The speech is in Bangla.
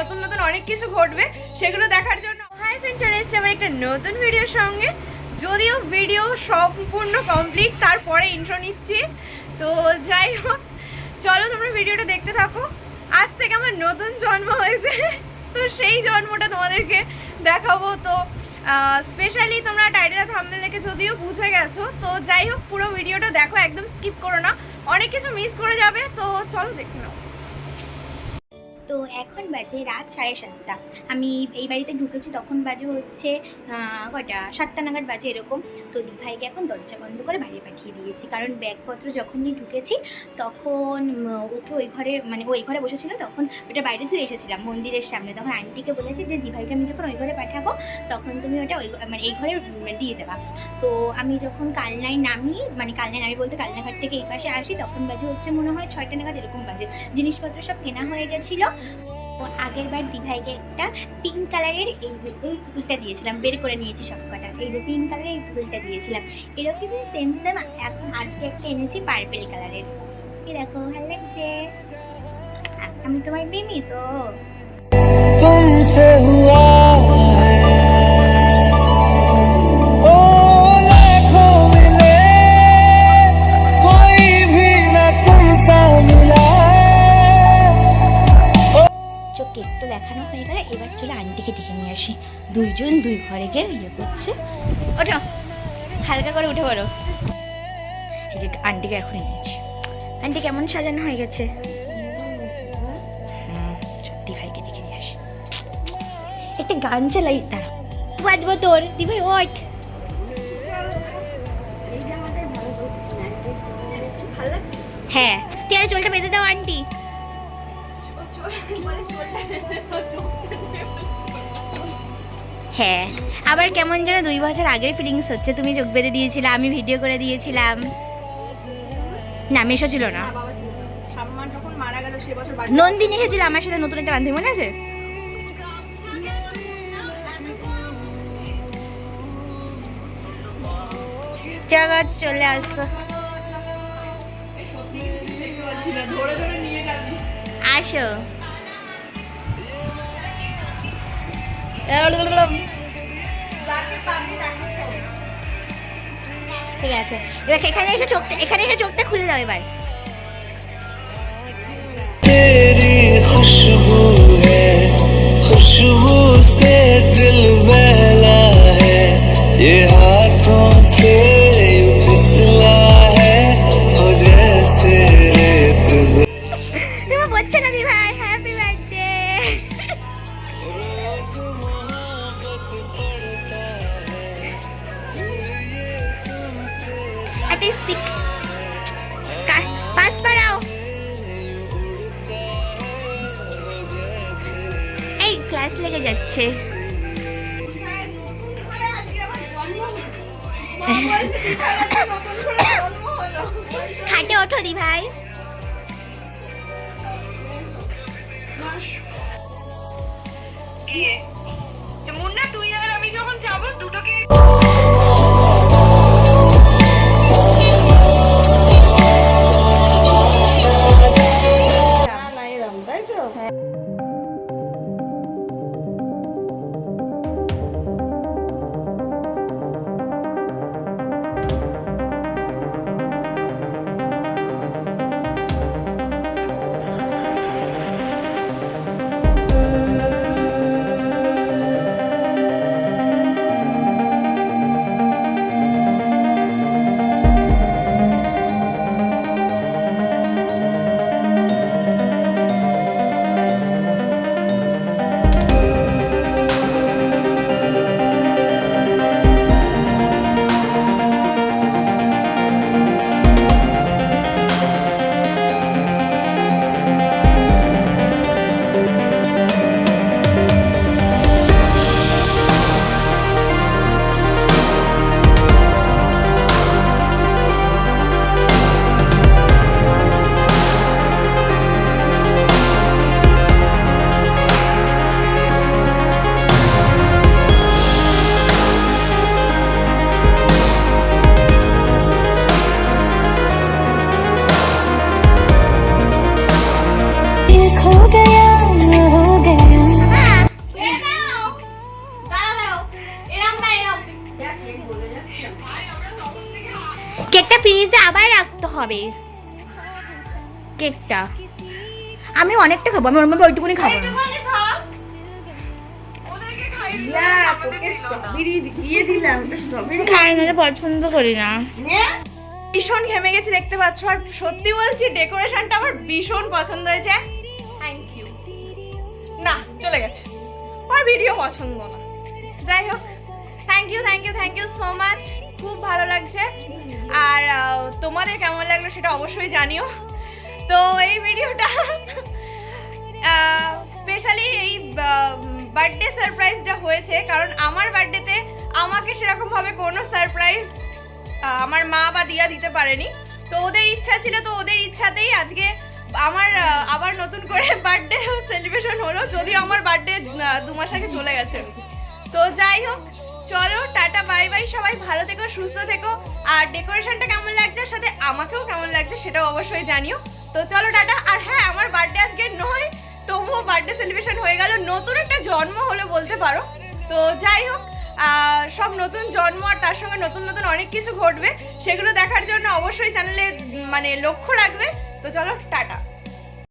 নতুন নতুন অনেক কিছু ঘটবে, সেগুলো দেখার জন্য। হাই ফ্রেন্ড চলে এসেছে আমার একটা নতুন ভিডিওর সঙ্গে। যদিও ভিডিও সম্পূর্ণ কমপ্লিট তারপরে ইন্ট্রো নিচ্ছি। তো যাই হোক, চলো তোমরা ভিডিওটা দেখতে থাকো। আজ থেকে আমার নতুন জন্ম হয়েছে, তো সেই জন্মটা তোমাদেরকে দেখাবো। তো স্পেশালি তোমরা টাইটেল থাম্বনেল দেখে যদিও বুঝে গেছো, তো যাই হোক, পুরো ভিডিওটা দেখো, একদম স্কিপ করো না। অনেক কিছু মিস করে যাবে, তো চলো দেখে নাও। তো এখন বাজে রাত সাড়ে সাতটা। আমি এই বাড়িতে ঢুকেছি, তখন বাজে হচ্ছে কটা সাতটা নাগাদ বাজে এরকম। তো দিভাইকে এখন দরজা বন্ধ করে বাইরে পাঠিয়ে দিয়েছি। কারণ ব্যাগপত্র যখনই ঢুকেছি, তখন ওকে ওই ঘরে মানে ওই ঘরে বসেছিল, তখন ওটা বাইরে ধুয়ে এসেছিলাম মন্দিরের সামনে। তখন আন্টিকে বলেছি যে দিভাইকে আমি যখন ওই ঘরে পাঠাবো, তখন তুমি ওটা ওই মানে এই ঘরে দিয়ে যাবা। তো আমি যখন কালনায় নামি মানে কালনায় নামি বলতে কালনাঘাট থেকে এই পাশে আসি, তখন বাজে হচ্ছে মনে হয় ছয়টা নাগাদ এরকম বাজে। জিনিসপত্র সব কেনা হয়ে গেছিল। আগের বার দিভাইকে একটা পিঙ্ক কালারের এই যে এই ফুলটা দিয়েছিলাম, বের করে নিয়েছি সব কটা এই যে পিঙ্ক কালারের এই ফুলটা দিয়েছিলাম। এরকমই সেম সেম এখন আজকে একটা এনেছি পার্পেল কালারের এই দেখো, ভালো লাগছে? আমি তোমার প্রেমী তো দুইজন দুই ঘরে গিয়ে ইয়ে করছে। ওঠো হালকা করে উঠে পড়ো। এই যে আন্টিকে এখন নিয়েছি আন্টি কেমন সাজানো হয়ে গেছে? হুম, সত্যি ভাইকে ডেকে নিয়ে আসি। একটা গান চালাই দাঁড়া বাজবো তোর দি ভাই ওঠ। হ্যাঁ ঠিক আছে চুলটা বেঁধে দাও আন্টি। হ্যাঁ আবার কেমন যেন দুই বছর আগের ফিলিংস হচ্ছে। তুমি চোখ বেঁধে দিয়েছিলে আমি ভিডিও করে দিয়েছিলাম। না মেশো ছিল না। বাড়ি নন্দিনী এসেছিল আমার সাথে নতুন একটা বান্ধবী মনে আছে? জগৎ চলে আসতো আসো। ঠিক আছে। এবার এখানে এসে চোখটা এখানে এসে চোখটা খুলে দাও এবার। যাচ্ছে। খাটে ওঠো দি ভাই মুন্না তুই আর আমি যখন যাব দুটোকে হবে। কেকটা। আমি অনেকটা খাব আমি ওর মধ্যে ওইটুকুনি খাব। খাই না পছন্দ করি না। ভীষণ ঘেমে গেছি দেখতে পাচ্ছ? আর সত্যি বলছি ডেকোরেশনটা আমার ভীষণ পছন্দ হয়েছে। থ্যাংক ইউ না চলে গেছে। আর ভিডিও পছন্দ না। যাই হোক। Thank you thank you thank you so much খুব ভালো লাগছে। আর তোমাদের কেমন লাগল সেটা অবশ্যই জানিও। তো এই ভিডিওটা স্পেশালি এই বার্থডে সারপ্রাইজটা হয়েছে। কারণ আমার বার্থডেতে আমাকে সেরকমভাবে কোনো সারপ্রাইজ আমার মা বা দিয়া দিতে পারেনি। তো ওদের ইচ্ছা ছিল, তো ওদের ইচ্ছাতেই আজকে আমার আবার নতুন করে বার্থডে সেলিব্রেশন হলো। যদিও আমার বার্থডে দু মাস আগে চলে গেছে। তো যাই হোক, চলো, টাটা, বাই বাই, সবাই ভালো থেকো, সুস্থ থেকো। আর ডেকোরেশনটা কেমন লাগছে সাথে আমাকেও কেমন লাগছে সেটাও অবশ্যই জানিও। তো চলো, টাটা। আর হ্যাঁ আমার বার্থডে আজকে নয়, তবুও বার্থডে সেলিব্রেশন হয়ে গেল। নতুন একটা জন্ম হলো বলতে পারো। তো যাই হোক সব নতুন জন্ম আর তার সঙ্গে নতুন নতুন অনেক কিছু ঘটবে, সেগুলো দেখার জন্য অবশ্যই চ্যানেলে মানে লক্ষ্য রাখবে। তো চলো, টাটা।